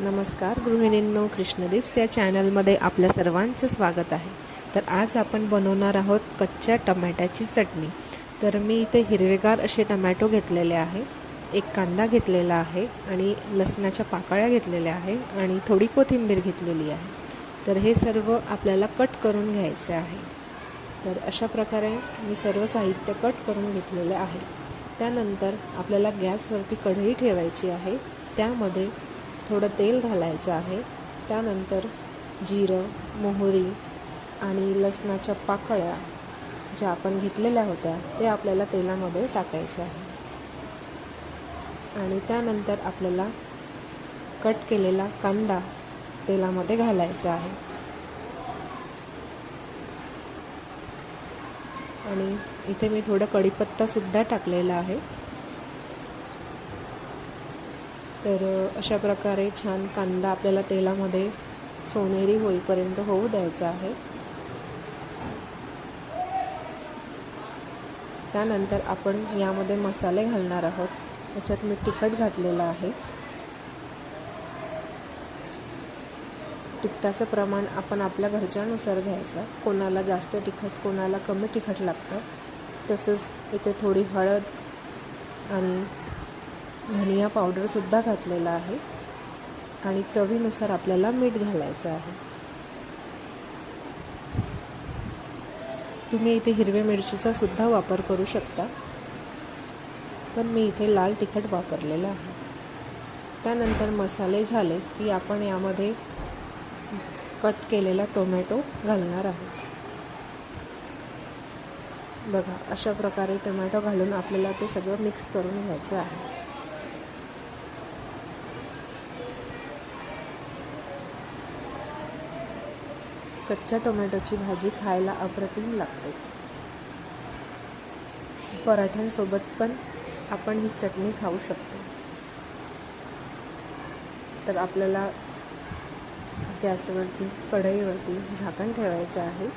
नमस्कार गृहिणींनो कृष्णदीप्स या चॅनलमध्ये आपल्या सर्वांचं स्वागत आहे. तर आज आपण बनवणार आहोत कच्च्या टमॅट्याची चटणी. तर मी इथे हिरवेगार असे टमॅटो घेतलेले आहे एक कांदा घेतलेला आहे आणि लसणाच्या पाकळ्या घेतलेल्या आहे आणि थोडी कोथिंबीर घेतलेली आहे. तर हे सर्व आपल्याला कट करून घ्यायचे आहे. तर अशा प्रकारे मी सर्व साहित्य कट करून घेतलेले आहे. त्यानंतर आपल्याला गॅसवरती कढई ठेवायची आहे. त्यामध्ये थोडं तेल घालायचं आहे. त्यानंतर जिरं मोहरी आणि लसणाच्या पाकळ्या ज्या आपण घेतलेल्या होत्या ते आपल्याला तेलामध्ये टाकायचे आहे. आणि त्यानंतर आपल्याला कट केलेला कांदा तेलामध्ये घालायचा आहे. आणि इथे मी थोडं कढीपत्तासुद्धा टाकलेला आहे. तर अशा प्रकारे छान कांदा आपल्याला तेलामध्ये सोनेरी होईपर्यंत होऊ द्यायचा आहे. त्यानंतर आपण यामध्ये मसाले घालणार आहोत. त्याच्यात मी तिखट घातलेलं आहे. तिखटाचं प्रमाण आपण आपल्या घरच्यानुसार घ्यायचं. कोणाला जास्त तिखट कोणाला कमी तिखट लागतं. तसंच इथे थोडी हळद आणि धनिया पावडरसुद्धा घातलेला आहे. आणि चवीनुसार आपल्याला मीठ घालायचं आहे. तुम्ही इथे हिरव्या मिरचीचा सुद्धा वापर करू शकता. पण मी इथे लाल तिखट वापरलेलं आहे. त्यानंतर मसाले झाले की आपण यामध्ये कट केलेला टोमॅटो घालणार आहोत. बघा अशा प्रकारे टोमॅटो घालून आपल्याला ते सगळं मिक्स करून घ्यायचं आहे. कच्च्या टोमॅटोची भाजी खायला अप्रतिम लागते. पराठ्यांसोबत पण आपण ही चटणी खाऊ शकतो. तर आपल्याला गॅसवरती कढईवरती झाकण ठेवायचं आहे.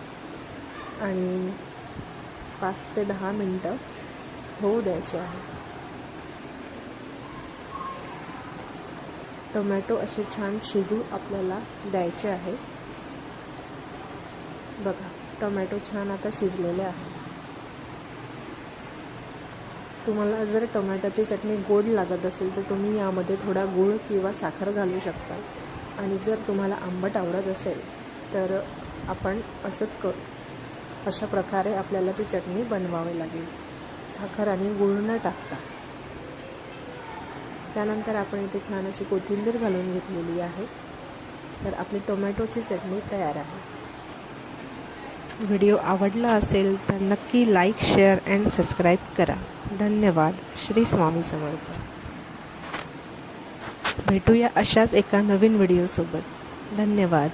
आणि पाच ते दहा मिनटं होऊ द्यायचे आहे. टोमॅटो असे छान शिजू आपल्याला द्यायचे आहे. बघा टोमॅटो छान आता शिजलेले आहेत. तुम्हाला जर टोमॅटोची चटणी गोड लागत असेल तर तुम्ही यामध्ये थोडा गूळ किंवा साखर घालू शकता. आणि जर तुम्हाला आंबट आवडत असेल तर आपण असंच करू. अशा प्रकारे आपल्याला ती चटणी बनवावी लागेल. साखर आणि गूळ न टाकता. त्यानंतर आपण इथे छान अशी कोथिंबीर घालून घेतलेली आहे. तर आपली टोमॅटोची चटणी तयार आहे. व्हिडिओ आवडला असेल तर नक्की लाईक शेअर अँड सबस्क्राईब करा. धन्यवाद. श्री स्वामी समर्थ. भेटूया अशाच एका नवीन व्हिडिओसोबत. धन्यवाद.